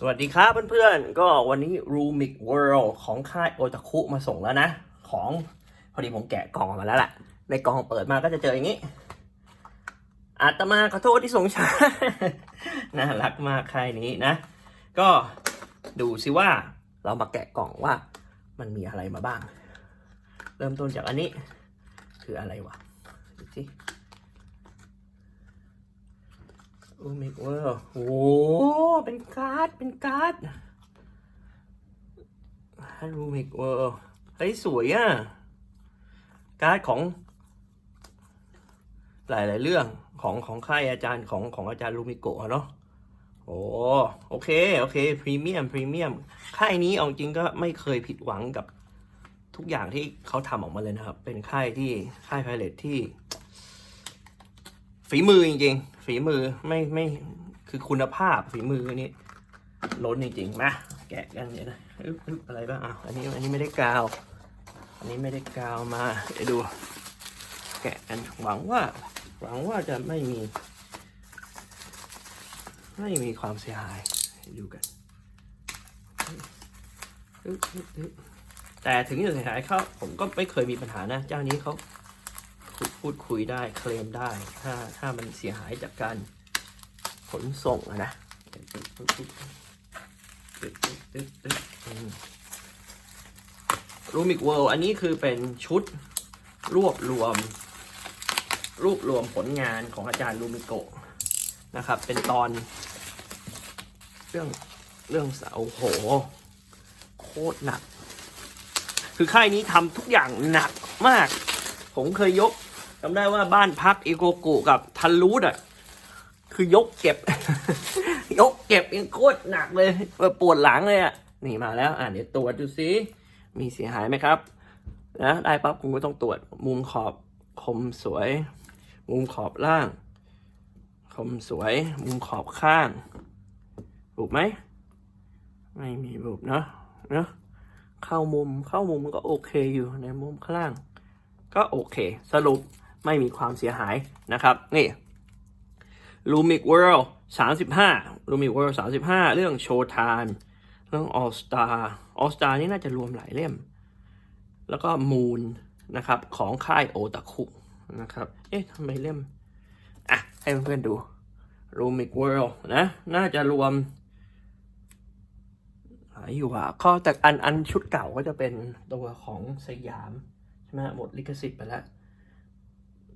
สวัสดีครับเพื่อนๆ ก็วันนี้ Rumic World ของค่ายโอตาคุมาส่งแล้วนะ ของพอดีผมแกะกล่องมาแล้วแหละในกล่องเปิดมาก็จะเจออย่างนี้ อาตมาขอโทษที่ส่งช้า น่ารักมากค่ายนี้นะ ก็ดูสิว่าเรามาแกะกล่องว่ามันมีอะไรมาบ้าง เริ่มต้นจากอันนี้ คืออะไรวะดูสิโอมิกเวอร์โอ้ เป็นการ์ด เป็นการ์ดฮัลโหลมิกเวอร์เฮ้ยสวยอะ การ์ดของ หลาย ๆ เรื่องของของค่ายอาจารย์ของของอาจารย์ลูมิโกะอะเนาะโอ้โอเค โอเค พรีเมียม พรีเมียม ค่ายนี้เอาจริงก็ไม่เคยผิดหวังกับทุกอย่างที่เขาทำออกมาเลยนะครับ เป็นค่ายที่ค่ายไพเรตที่ ฝีมือจริง ๆ ฝีมือไม่ไม่ คือคุณภาพฝีมือนี่ล้นจริงๆมาแกะกันเนี่ยนะอะไรบ้างอะอันนี้อันนี้ไม่ได้กาว อันนี้ไม่ได้กาวมาเดี๋ยวดู แกะกันหวังว่า หวังว่าจะไม่มี ไม่มีความเสียหายดูกันแต่ถึงจะเสียหายเขาผมก็ไม่เคยมีปัญหานะเจ้านี้เขาพูดคุยได้เคลมได้ ถ้าถ้ามันเสียหายจากการ ขนส่งนะรูมิกเวิลด์อันนี้คือเป็นชุดรวบรวม รวบรวมผลงานของอาจารย์ลูมิโกะนะครับ เป็นตอน เรื่องเรื่องเสาโห โคตรหนัก คือค่ายนี้ทำทุกอย่างหนักมาก ผมเคยยกจำได้ว่าบ้านพักอีโกกุกับทันรูดอะ คือยกเก็บ ยกเก็บยังโคตรหนักเลยปวดหลังเลยอะนี่มาแล้ว อ่าเดี๋ยวตรวจดูซิมีเสียหายไหมครับนะได้ปั๊บคุณก็ต้องตรวจมุมขอบคมสวย มุมขอบล่าง คมสวย มุมขอบข้างบุบไหมไม่มีบุบเนาะเนาะเข้ามุมเข้ามุมมันก็โอเคอยู่ในมุมข้างล่าง ก็โอเค สรุปไม่มีความเสียหายนะครับ นี่ Lumic World 35 Lumic World 35เวิลด์สามสิบห้าเรื่อง Showtime เรื่อง All Star All Star นี่น่าจะรวมหลายเล่ม แล้วก็ Moon นะครับของค่ายโอตาคุนะครับ เอ๊ะทำไมเล่ม อะ ให้เพื่อนๆดู Lumic World นะ น่าจะรวมหายอยู่อะข้อแต่อันอันชุดเก่าก็จะเป็นตัวของสยาม ใช่ไหมหมดลิขสิทธิ์ไปแล้ว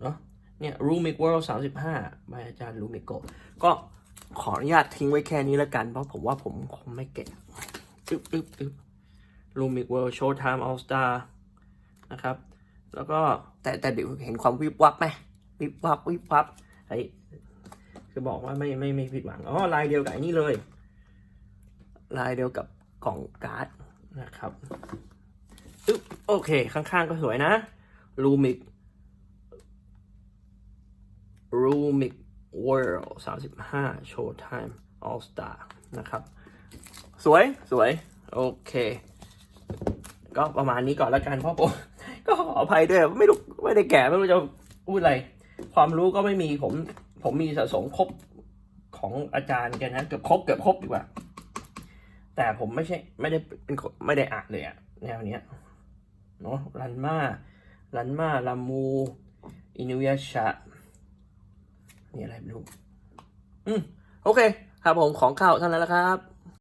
เนาะ เนี่ย Rumic World 35บห้ายอาจารย์ Rumico ก็ขออนุญาตทิ้งไว้แค่นี้แล้วกัน เพราะผมว่าผมคงไม่เก็บอึ๊บอึ๊บอึ๊บ Rumic World Showtime All Star นะครับ แล้วก็แต่แต่เดี๋ยวเห็นความวิบวับไหมวิบวับวิบวับไอ้คือบอกว่าไม่ไม่ไม่ผิดหวังอ๋อลายเดียวกับนี่เลย ลายเดียวกับกล่องการ์ดนะครับอึ๊บโอเค ข้างๆก็สวยนะ Rumic Rumic World 35 Showtime All Star นะครับ สวยสวย โอเค ก็ประมาณนี้ก่อนแล้วกันเพราะผมก็ขออภัยด้วย ไม่รู้ไม่ได้แก่ไม่รู้จะพูดอะไร ความรู้ก็ไม่มีผมผมมีสะสมครบของอาจารย์แกนะเกือบครบเกือบครบดีกว่า แต่ผมไม่ใช่ไม่ได้เป็นคนไม่ได้อ่านเลยอะแนวเนี้ยเนาะรันมารันมาลามู อินุยาชะ นี่อะไรไม่รู้อืมโอเค ครับผมของเข้าเท่านั้นแล้วครับ